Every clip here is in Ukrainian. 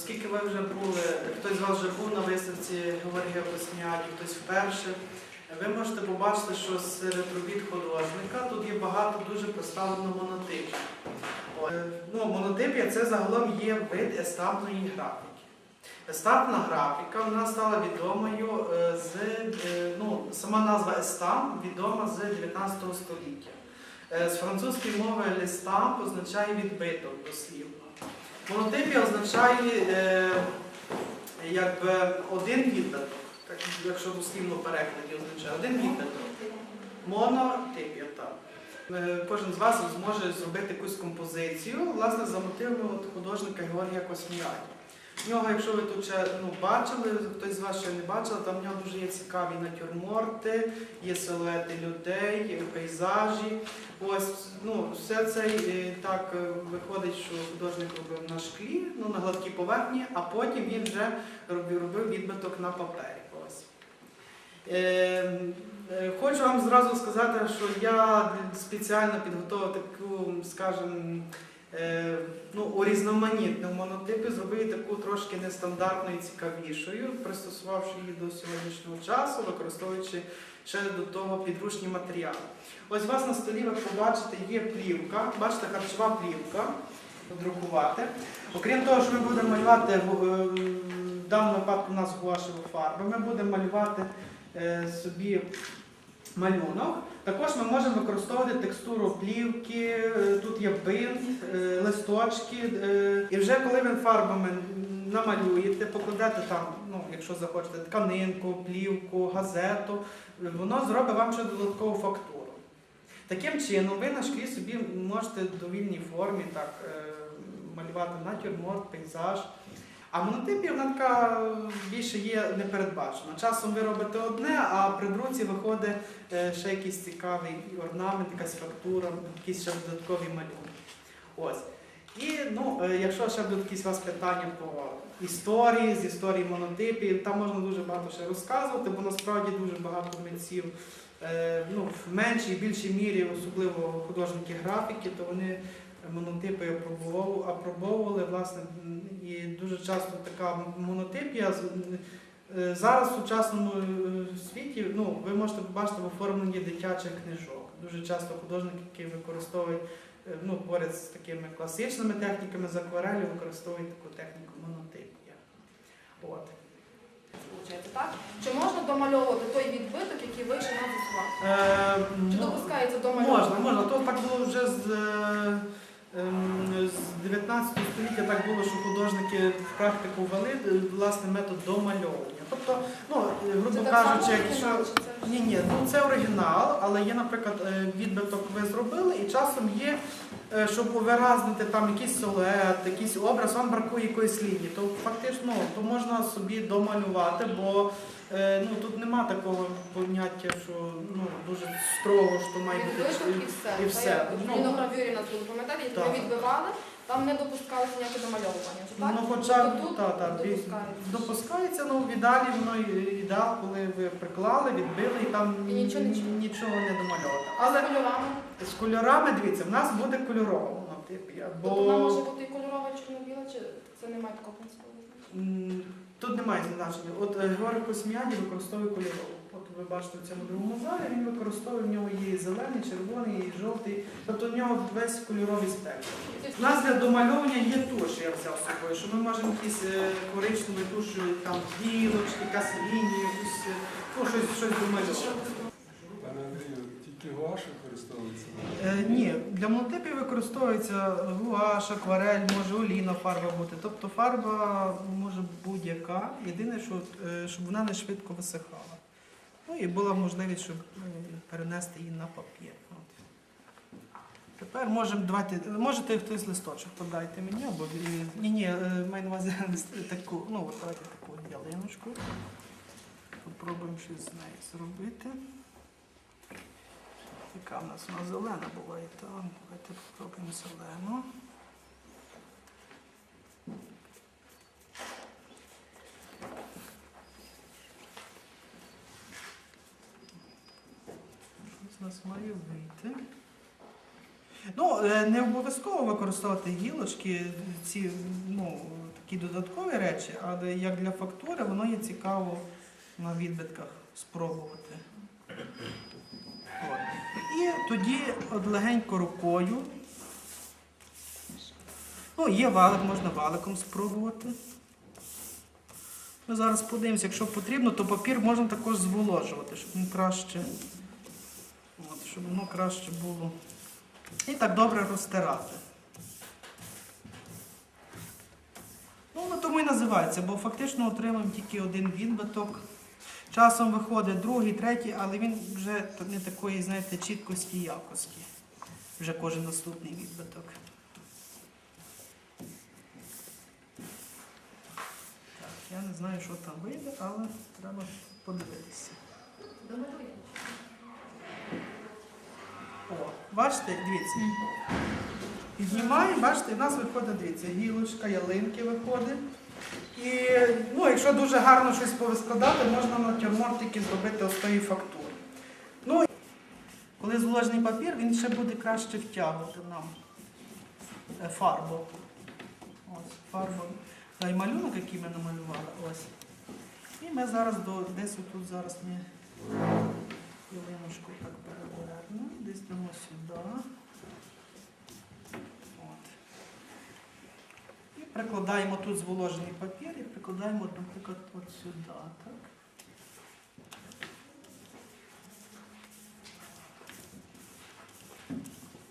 Оскільки ви вже були, хтось з вас вже був на виставці Георгія Косміаді, хтось вперше, ви можете побачити, що серед робіт художника тут є багато дуже представлено монотипів. Ну, монотипія це загалом є вид естампної графіки. Естампна графіка вона стала відомою е, з е, ну, сама назва естамп відома з 19 століття. Е, З французької мови листамп означає відбиток дослівно. Монотипія означає е, якби один віддаток. так, якщо дослівно перекладі означає один віддаток. Монотипія, так. Е, Кожен з вас зможе зробити якусь композицію, власне, за мотивами от художника Георгія Косміаді. В нього, якщо ви тут ще ну, бачили, хтось з вас ще не бачив, там в нього дуже є цікаві натюрморти, є силуети людей, е, пейзажі. Ось, ну, все це е, так е, виходить, що художник робив на шклі, ну, на гладкій поверхні, а потім він вже робив, робив відбиток на папері. Ось. Е, е, Хочу вам зразу сказати, що я спеціально підготував таку, скажімо, ну, урізноманітну монотипи, зробив таку трошки нестандартною і цікавішою, пристосувавши її до сьогоднішнього часу, використовуючи ще до того підручні матеріали. Ось у вас на столі ви побачите, є плівка, бачите, харчова плівка, друкувати. Окрім того, що ми будемо малювати, в е, даному випадку у нас гуашеву фарбу, ми будемо малювати е, собі малюнок. Також ми можемо використовувати текстуру плівки, е, тут є бинт, е, листочки. е, І вже коли ви фарбами намалюєте, покладете там, ну, якщо захочете, тканинку, плівку, газету, воно зробить вам ще додаткову фактуру. Таким чином, ви на шклі собі можете в довільній формі так, малювати натюрморт, пейзаж. А монотипія вона така більше є непередбачена. Часом ви робите одне, а при друці виходить е, ще якийсь цікавий орнамент, якась фактура, якісь ще додаткові малюнки. Ось. І ну, е, якщо ще будуть якісь у вас питання по історії, з історії монотипів, там можна дуже багато ще розказувати, бо насправді дуже багато митців е, ну, в меншій і більшій мірі, особливо художники графіки, то вони монотипи апробовували, власне, і дуже часто така монотипія. е, Зараз в сучасному е, світі ну, ви можете побачити в оформленні дитячих книжок. Дуже часто художники, які використовують е, ну, поряд з такими класичними техніками з акварелі, використовують таку техніку монотипія. От. Так? Чи можна домальовувати той відбиток, який вийшов на засував? Е, Чи допускається домальовувати? Можна, можна. То так було вже з, з 19 століття так було, що художники в практику ввели е, власне метод домальовування. Тобто, ну, е, Це грубо кажучи, якщо. це Ні, ні, ну це оригінал, але є, наприклад, е, відбиток ви зробили, і часом є, щоб увиразнити там якийсь силует, якийсь образ, вам бракує якоїсь лінії. То фактично то можна собі домалювати, бо ну, тут нема такого поняття, що ну, дуже строго, що має бути. І все. і все. Ну, як Ліногравюрі нас були, пам'ятаєте, які ми так. відбивали, там не допускалося ніяке домальовування. Так? Ну, хоча Тобто тут та, та, допускається. допускається, ну в ідеалі воно і- ідеал, коли ви приклали, відбили і там І нічого, нічого. нічого не домальовувати. А Але з кольорами? З кольорами, дивіться, в нас буде кольорова монотипія, Тобто вона може бути і кольорова, чорно-біла, чи це не має такого м, тут немає значення. От е, Георгій Косміані використовує кольорову. От ви бачите в цьому другому залі, він використовує, в нього є і зелений, червоний, і жовтий. Тобто в нього весь кольоровий спектр. У нас для домальовування є туш, я взяв з собою, що ми можемо якісь е, коричневі туші, там білочки, якась лінія, якусь, е, ну, щось, щось домальовувати. Гуаш використовується? Е, ні, для монотипів використовується гуаш, акварель, може олійна фарба бути. Тобто фарба може будь-яка. Єдине, е, щоб вона не швидко висихала. Ну і була можливість, щоб е, перенести її на папір. Тепер можемо давайте, можете хтось листочок подайте мені, або ні, ні, е, маю на увазі таку, ну от давайте таку ялиночку. Попробуємо щось з нею зробити. Яка в нас вона зелена буває, то давайте спробуємо зелену. З нас має вийти? Ну, е, не обов'язково використовувати гілочки, ці ну, такі додаткові речі, але як для фактури воно є цікаво на відбитках спробувати. І тоді от легенько рукою. Ну, є валик, можна валиком спробувати. Ми зараз подивимося, якщо потрібно, то папір можна також зволожувати, щоб він краще, от, щоб воно краще було. І так добре розтирати. Ну, тому і називається, бо фактично отримуємо тільки один відбиток. Часом виходить другий, третій, але він вже не такої, знаєте, чіткості і якості. Вже кожен наступний відбиток. Так, я не знаю, що там вийде, але треба подивитися. О, бачите, дивіться. Піднімаємо, бачите, в нас виходить, дивіться, гілочка, ялинки виходить. І ну, якщо дуже гарно щось повискладати, можна натюрмортики зробити ось тої фактури. Ну, коли зволожений папір, він ще буде краще втягувати нам е, фарбу. Ось, фарбу. Та й малюнок, який ми намалювали, ось. І ми зараз до, десь тут зараз ми ялиночку так перевернемо, десь дамо сюди. От. І прикладаємо тут зволожений папір і прикладаємо, наприклад, от сюди. Так?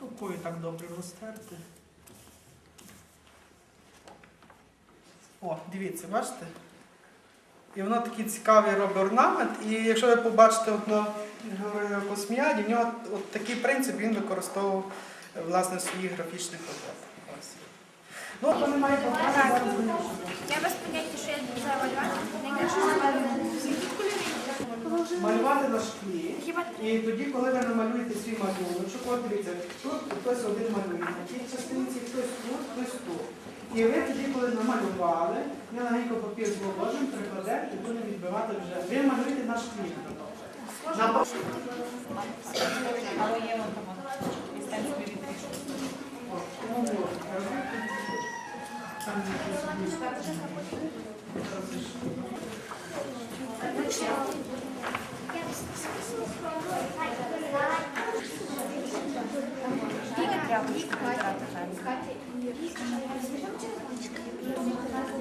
Рукою так добре розтерти. О, дивіться, бачите? І воно такий цікавий робить орнамент. І якщо ви побачите от на Косміаді, в нього от такий принцип він використовував власне в своїх графічних роботах. Я без поняття, що я завалювати, найкраще завалювати. Малювати на шклі. І тоді, коли ви намалюєте свій малюночок, от дивіться, тут хтось один малює, на тій частинці хтось тут, хтось тут. І ви тоді, коли намалювали, ми легенько папір зложимо, прикладемо і будемо відбивати вже. Ви малюєте на шклі. На Але є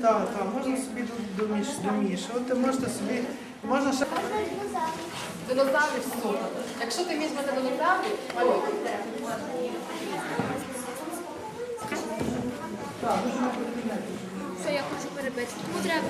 Так, так, можна собі доміш- домішувати, можете собі, можна ще Динозаврів супер. Якщо ти візьмете динозаврів, малюйте. Що я хочу перебити? Тому треба.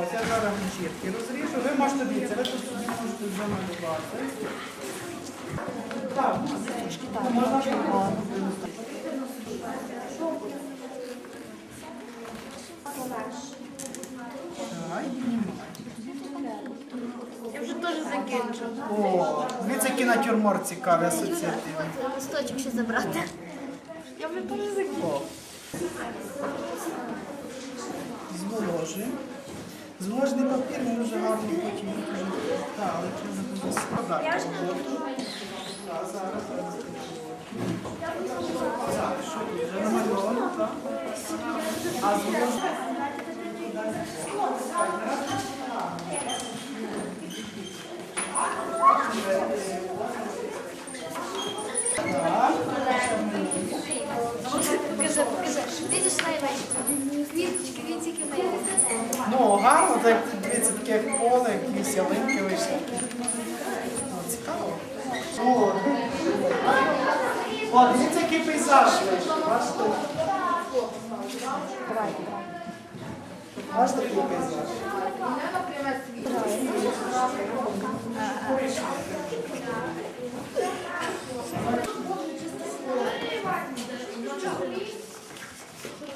Ось я зараз гірки розріжу. Ви можете дивіться, ви тут собі можете замалювати. Так, можна так. Так, піднімай. Я вже теж закінчу. О, дивіться, який натюрморт цікавий, асоціативний. Листочок ще забрати. Я вже теж закінчу. Зволожуємо. Зволожений папір, він дуже гарно потім. Так, але треба дуже складати. Так, зараз, зараз. Так, що тут вже намальовано, так? А зволожений. Так. Покажи, покажи. Видиш найвищу? Квіточки, від які в неї. Ну, гарно, так дивіться, таке як поле, якісь ялинки вийшли. О, цікаво. О, О, дивіться, який пейзаж. Бачите? Який пейзаж?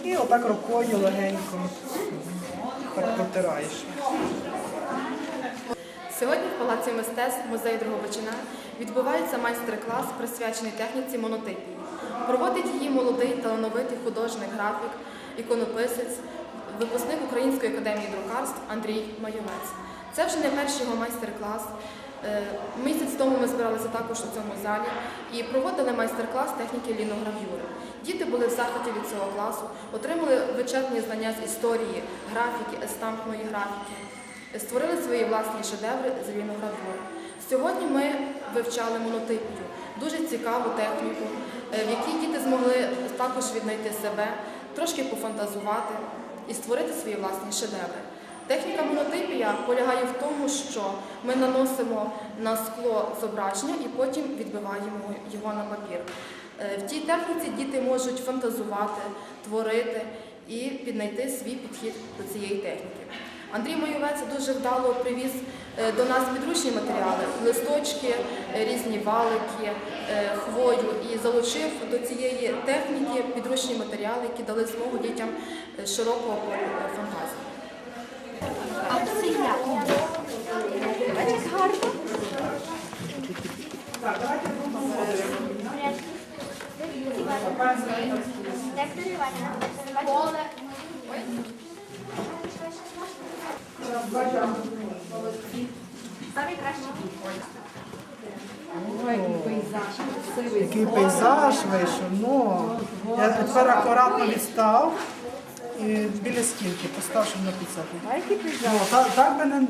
І отак рукою легенько так протираєш. Сьогодні в Палаці мистецтв музею Дрогобичина відбувається майстер-клас, присвячений техніці монотипії. Проводить її молодий талановитий художник, графік, іконописець, випускник Української академії друкарств Андрій Майовець. Це вже не перший його майстер-клас. Е, Місяць тому ми збиралися також у цьому залі і проводили майстер-клас техніки лінограв'юри. Діти були в захваті від цього класу, отримали вичерпні знання з історії, графіки, естампної графіки, створили свої власні шедеври з лінограв'юри. Сьогодні ми вивчали монотипію, дуже цікаву техніку, е, в якій діти змогли також віднайти себе, трошки пофантазувати і створити свої власні шедеври. Техніка монотипія полягає в тому, що ми наносимо на скло зображення і потім відбиваємо його на папір. Е, В цій техніці діти можуть фантазувати, творити і піднайти свій підхід до цієї техніки. Андрій Майовець дуже вдало привіз е, до нас підручні матеріали, листочки, е, різні валики, е, хвою і залучив до цієї техніки підручні матеріали, які дали змогу дітям широкого фантазії. А це я. Бачиш, гарно. Так, давайте будемо Як Самі кращі. Який пейзаж вийшов. Ну, я тепер акуратно відстав і біля стінки постав, щоб написати. Ну, так, так би не...